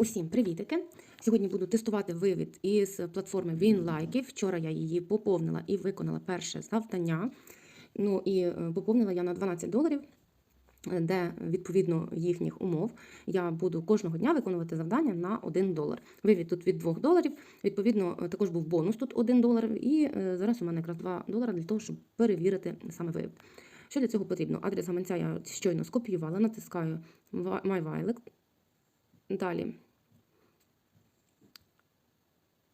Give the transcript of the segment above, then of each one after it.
Усім привітики! Сьогодні буду тестувати вивід із платформи WinLike. Вчора я її поповнила і виконала перше завдання. Ну і е, поповнила я на 12 доларів, де відповідно їхніх умов я буду кожного дня виконувати завдання на 1 долар. Вивід тут від 2 доларів. Відповідно, е, також був бонус тут 1 долар. І е, зараз у мене якраз 2 долари для того, щоб перевірити саме вивід. Що для цього потрібно? Адрес гаманця я щойно скопіювала, натискаю MyWiley. Далі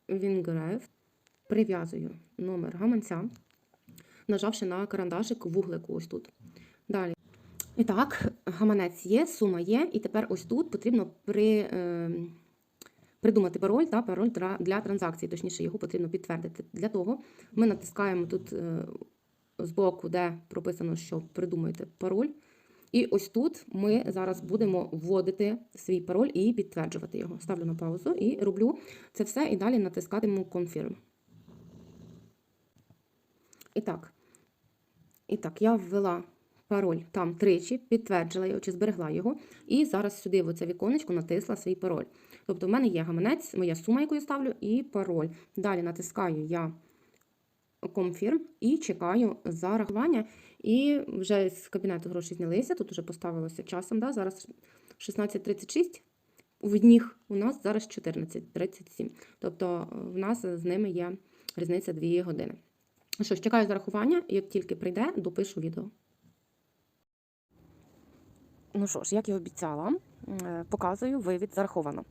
Вінгрев. Прив'язую номер гаманця, нажавши на карандашик вуглику ось тут. Далі. І так, гаманець є, сума є, і тепер ось тут потрібно при, е, придумати пароль та пароль для, транзакції, точніше, його потрібно підтвердити. Для того ми натискаємо тут е, збоку, де прописано, що придумайте пароль. І ось тут ми зараз будемо вводити свій пароль і підтверджувати його. Ставлю на паузу і роблю це все, і далі натискатиму Confirm. І так, і так, я ввела пароль там тричі, підтвердила його чи зберегла його. І зараз сюди в оце віконечко натисла свій пароль. Тобто, в мене є гаманець, моя сума, яку я ставлю, і пароль. Далі натискаю я Confirm і чекаю зарахування. І вже з кабінету гроші знялися. Тут вже поставилося часом. Да? Зараз 16.36. В дніх у нас зараз 14.37. Тобто в нас з ними є різниця 2 години. Що ж, чекаю зарахування, як тільки прийде, допишу відео. Ну що ж, як і обіцяла, е, показую вивід зараховано.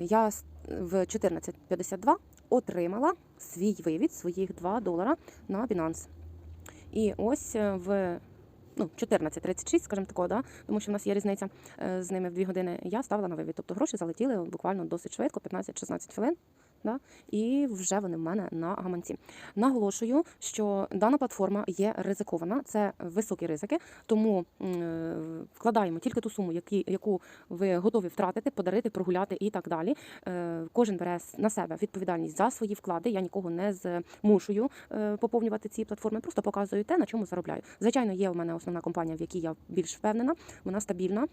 Я с- в 14.52 отримала свій вивід, своїх 2 долара на Binance. І ось е, в ну, 14.36, скажімо так, да? тому що в нас є різниця е, з ними в 2 години, я ставила на вивід. Тобто гроші залетіли буквально досить швидко, 15-16 хвилин. Да? І вже вони в мене на гаманці. Наголошую, що дана платформа є ризикована, це високі ризики, тому е, вкладаємо тільки ту суму, яку ви готові втратити, подарити, прогуляти і так далі. Е, Кожен бере на себе відповідальність за свої вклади. Я нікого не змушую е, поповнювати ці платформи, просто показую те, на чому заробляю. Звичайно, є у мене основна компанія, в якій я більш впевнена, вона стабільна.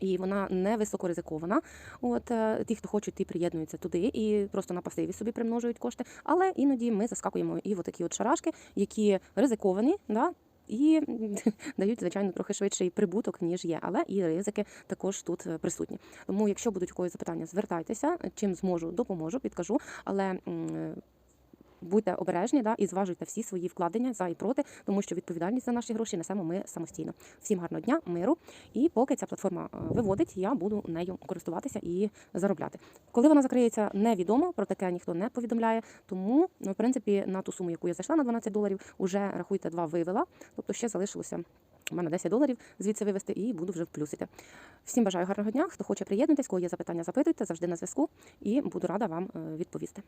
І вона не високоризикована. От е, ті, хто хочуть, ті приєднуються туди і просто на пасиві собі примножують кошти. Але іноді ми заскакуємо і в такі от шарашки, які ризиковані, да, і дають, звичайно, трохи швидший прибуток, ніж є. Але і ризики також тут е, присутні. Тому, якщо будуть у когось запитання, звертайтеся, чим зможу, допоможу, підкажу. Але будьте обережні да, і зважуйте всі свої вкладення за і проти, тому що відповідальність за наші гроші несемо ми самостійно. Всім гарного дня, миру. І поки ця платформа е, виводить, я буду нею користуватися і заробляти. Коли вона закриється, невідомо, про таке ніхто не повідомляє. Тому, ну, в принципі, на ту суму, яку я зайшла на 12 доларів, уже рахуйте два вивела. Тобто ще залишилося. У мене 10 доларів звідси вивести і буду вже вплюсити. Всім бажаю гарного дня. Хто хоче приєднатись, кого є запитання, запитуйте, завжди на зв'язку, і буду рада вам е, відповісти.